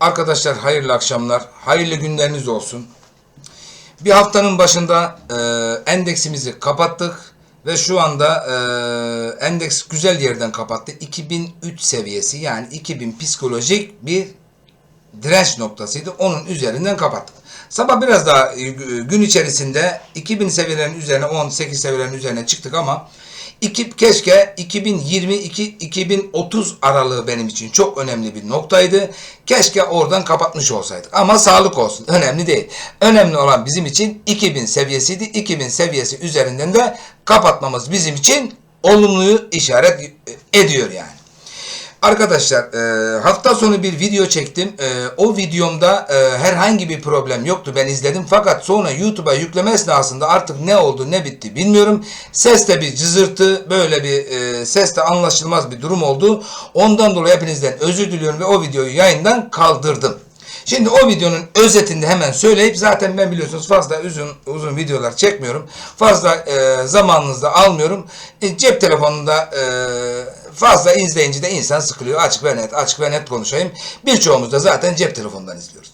Arkadaşlar hayırlı akşamlar, hayırlı günleriniz olsun. Bir haftanın başında e, endeksimizi kapattık ve şu anda e, endeks güzel yerden kapattı. 2003 seviyesi yani 2000 psikolojik bir direnç noktasıydı. Onun üzerinden kapattık. Sabah biraz daha e, gün içerisinde 2000 seviyelerin üzerine 18 seviyelerin üzerine çıktık ama iki, keşke 2022-2030 aralığı benim için çok önemli bir noktaydı. Keşke oradan kapatmış olsaydık. Ama sağlık olsun. Önemli değil. Önemli olan bizim için 2000 seviyesiydi. 2000 seviyesi üzerinden de kapatmamız bizim için olumlu işaret ediyor yani. Arkadaşlar e, hafta sonu bir video çektim. E, o videomda e, herhangi bir problem yoktu. Ben izledim. Fakat sonra YouTube'a yükleme esnasında artık ne oldu ne bitti bilmiyorum. Seste bir cızırtı böyle bir e, seste anlaşılmaz bir durum oldu. Ondan dolayı hepinizden özür diliyorum ve o videoyu yayından kaldırdım. Şimdi o videonun özetini hemen söyleyip zaten ben biliyorsunuz fazla uzun uzun videolar çekmiyorum. Fazla e, zamanınızı da almıyorum. E, cep telefonunda e, fazla izleyince de insan sıkılıyor. Açık ve net, açık ve net konuşayım. Birçoğumuz da zaten cep telefonundan izliyoruz.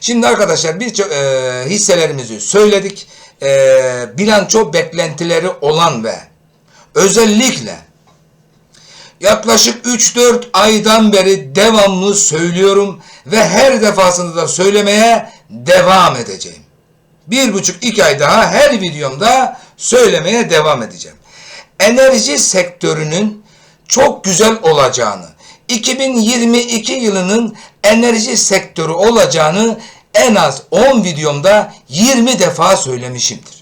Şimdi arkadaşlar birçok e, hisselerimizi söyledik. E, bilanço beklentileri olan ve özellikle Yaklaşık 3-4 aydan beri devamlı söylüyorum ve her defasında da söylemeye devam edeceğim. Bir buçuk iki ay daha her videomda söylemeye devam edeceğim. Enerji sektörünün çok güzel olacağını, 2022 yılının enerji sektörü olacağını en az 10 videomda 20 defa söylemişimdir.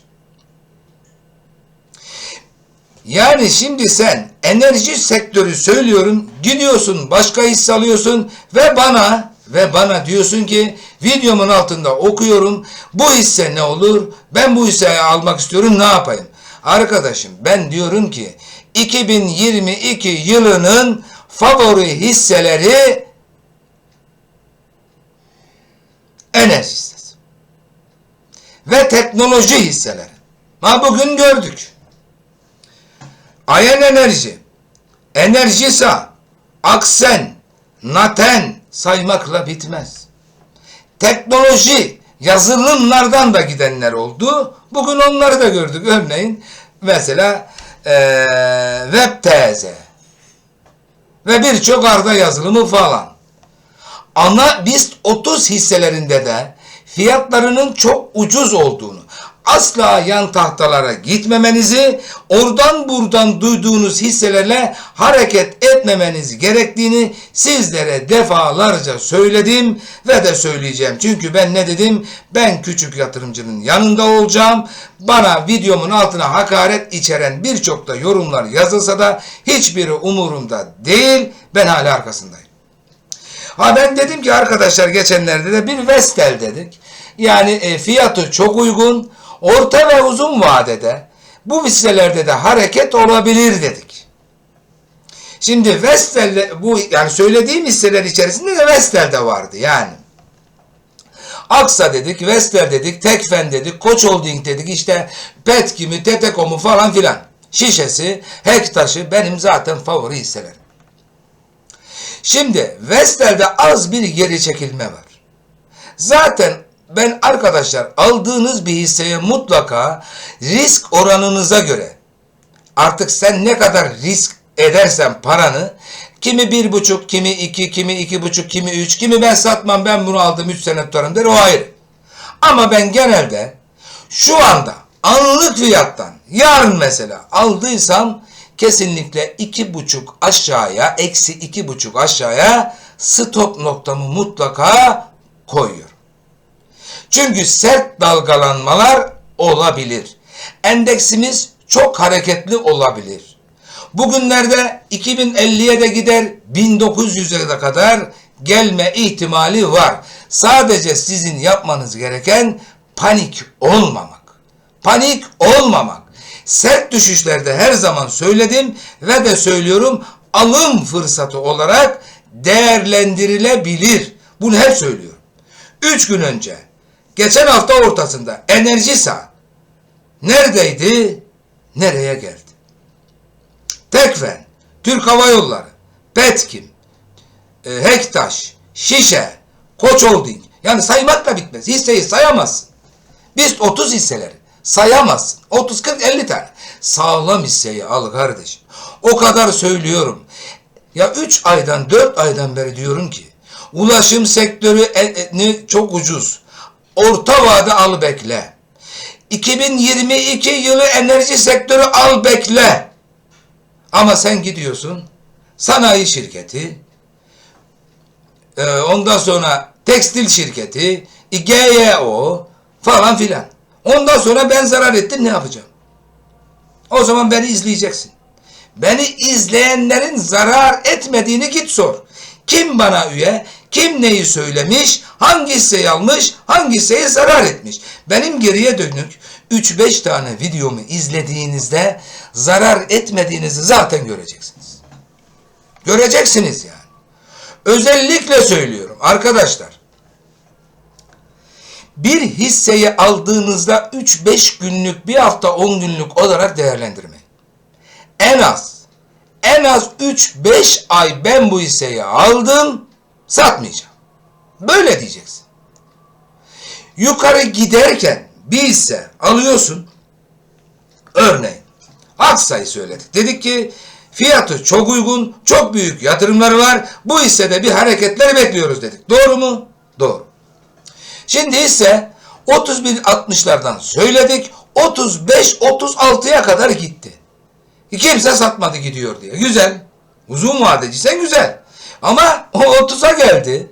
Yani şimdi sen enerji sektörü söylüyorum, gidiyorsun başka hisse alıyorsun ve bana ve bana diyorsun ki videomun altında okuyorum bu hisse ne olur? Ben bu hisseyi almak istiyorum ne yapayım? Arkadaşım ben diyorum ki 2022 yılının favori hisseleri enerji hissesi ve teknoloji hisseleri. Ha bugün gördük. Ayen Enerji, Enerjisa, Aksen, Naten saymakla bitmez. Teknoloji, yazılımlardan da gidenler oldu. Bugün onları da gördük. Örneğin mesela ee, WebTZ ve birçok arda yazılımı falan. Ana BIST 30 hisselerinde de fiyatlarının çok ucuz olduğunu, asla yan tahtalara gitmemenizi, oradan buradan duyduğunuz hisselerle hareket etmemeniz gerektiğini sizlere defalarca söyledim ve de söyleyeceğim. Çünkü ben ne dedim? Ben küçük yatırımcının yanında olacağım. Bana videomun altına hakaret içeren birçok da yorumlar yazılsa da hiçbiri umurumda değil. Ben hala arkasındayım. Ha ben dedim ki arkadaşlar geçenlerde de bir Vestel dedik. Yani e, fiyatı çok uygun. Orta ve uzun vadede bu hisselerde de hareket olabilir dedik. Şimdi Vestel bu yani söylediğim hisseler içerisinde de Vestel de vardı yani. Aksa dedik, Vestel dedik, Tekfen dedik, Koç Holding dedik, işte Petkim'i, Tetekom'u falan filan. Şişesi, Hektaş'ı benim zaten favori hisselerim. Şimdi Vestel'de az bir geri çekilme var. Zaten ben arkadaşlar aldığınız bir hisseye mutlaka risk oranınıza göre artık sen ne kadar risk edersen paranı kimi bir buçuk, kimi iki, kimi iki buçuk, kimi üç, kimi ben satmam ben bunu aldım üç sene tutarım der o ayrı. Ama ben genelde şu anda anlık fiyattan yarın mesela aldıysam kesinlikle iki buçuk aşağıya eksi iki buçuk aşağıya stop noktamı mutlaka koyuyorum. Çünkü sert dalgalanmalar olabilir. Endeksimiz çok hareketli olabilir. Bugünlerde 2050'ye de gider 1900'e de kadar gelme ihtimali var. Sadece sizin yapmanız gereken panik olmamak. Panik olmamak. Sert düşüşlerde her zaman söyledim ve de söylüyorum alım fırsatı olarak değerlendirilebilir. Bunu hep söylüyorum. 3 gün önce geçen hafta ortasında Enerjisa neredeydi? Nereye geldi? Tekfen, Türk Hava Yolları, Petkim, e, Hektaş, Şişe, Koç Holding. Yani saymakla bitmez. Hisseyi sayamazsın. Biz 30 hisseleri sayamazsın. 30, 40, 50 tane. Sağlam hisseyi al kardeşim. O kadar söylüyorum. Ya 3 aydan 4 aydan beri diyorum ki ulaşım sektörü e- e- çok ucuz. Orta vade al bekle. 2022 yılı enerji sektörü al bekle. Ama sen gidiyorsun sanayi şirketi, e, ondan sonra tekstil şirketi, GYO falan filan. Ondan sonra ben zarar ettim ne yapacağım? O zaman beni izleyeceksin. Beni izleyenlerin zarar etmediğini git sor. Kim bana üye, kim neyi söylemiş, hangi hisseyi almış, hangi hisseyi zarar etmiş. Benim geriye dönük 3-5 tane videomu izlediğinizde zarar etmediğinizi zaten göreceksiniz. Göreceksiniz yani. Özellikle söylüyorum arkadaşlar. Bir hisseyi aldığınızda 3-5 günlük, bir hafta 10 günlük olarak değerlendirmeyin. En az, en az 3-5 ay ben bu hisseyi aldım, satmayacağım. Böyle diyeceksin. Yukarı giderken bir hisse alıyorsun. Örneğin Aksa'yı söyledik. Dedik ki fiyatı çok uygun, çok büyük yatırımları var. Bu hissede bir hareketler bekliyoruz dedik. Doğru mu? Doğru. Şimdi ise 31.60'lardan söyledik. 35-36'ya kadar gitti. Kimse satmadı gidiyor diye. Güzel. Uzun vadeciysen güzel. Ama o 30'a geldi.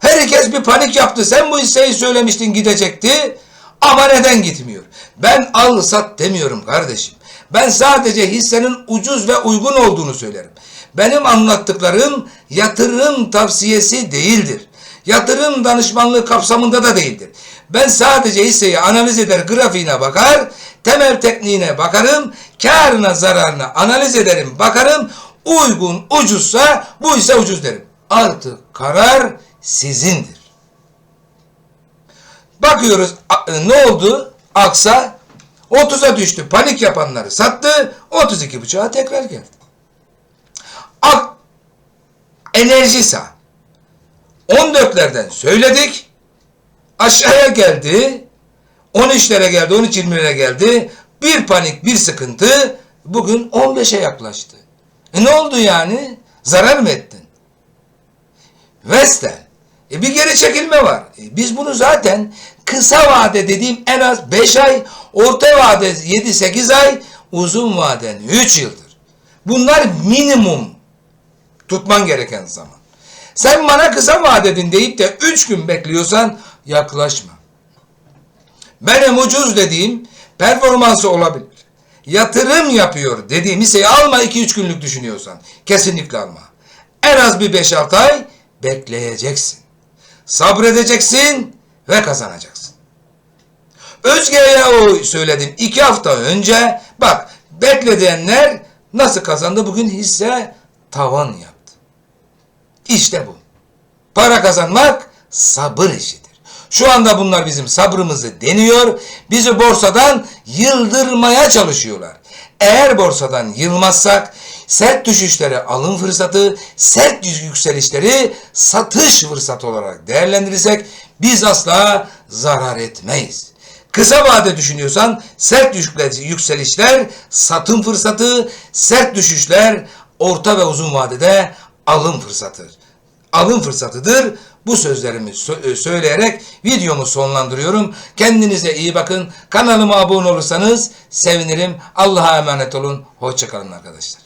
Herkes bir panik yaptı. Sen bu hisseyi söylemiştin gidecekti. Ama neden gitmiyor? Ben al sat demiyorum kardeşim. Ben sadece hissenin ucuz ve uygun olduğunu söylerim. Benim anlattıklarım yatırım tavsiyesi değildir. Yatırım danışmanlığı kapsamında da değildir. Ben sadece hisseyi analiz eder, grafiğine bakar, temel tekniğine bakarım, karına zararına analiz ederim, bakarım, uygun ucuzsa bu ise ucuz derim. Artık karar sizindir. Bakıyoruz e, ne oldu? Aksa 30'a düştü. Panik yapanları sattı. 32.5'a tekrar geldi. Ak Enerjisa 14'lerden söyledik. Aşağıya geldi. 13'lere geldi, 13-20'lere geldi. Bir panik, bir sıkıntı bugün 15'e yaklaştı. E ne oldu yani? Zarar mı ettin? Vestel. E bir geri çekilme var. E biz bunu zaten kısa vade dediğim en az 5 ay, orta vade 7-8 ay, uzun vaden 3 yıldır. Bunlar minimum tutman gereken zaman. Sen bana kısa vadedin deyip de 3 gün bekliyorsan yaklaşma. Benim ucuz dediğim performansı olabilir. Yatırım yapıyor dediğim hisseyi alma 2-3 günlük düşünüyorsan. Kesinlikle alma. En az bir 5-6 ay bekleyeceksin. Sabredeceksin ve kazanacaksın. Özge'ye o söyledim 2 hafta önce. Bak bekleyenler nasıl kazandı? Bugün hisse tavan yaptı. İşte bu. Para kazanmak sabır işidir. Şu anda bunlar bizim sabrımızı deniyor. Bizi borsadan yıldırmaya çalışıyorlar. Eğer borsadan yılmazsak sert düşüşleri alım fırsatı, sert yükselişleri satış fırsatı olarak değerlendirirsek biz asla zarar etmeyiz. Kısa vade düşünüyorsan sert yükselişler satım fırsatı, sert düşüşler orta ve uzun vadede alım fırsatı. Alım fırsatıdır. Bu sözlerimi sö- söyleyerek videomu sonlandırıyorum. Kendinize iyi bakın. Kanalıma abone olursanız sevinirim. Allah'a emanet olun. Hoşçakalın arkadaşlar.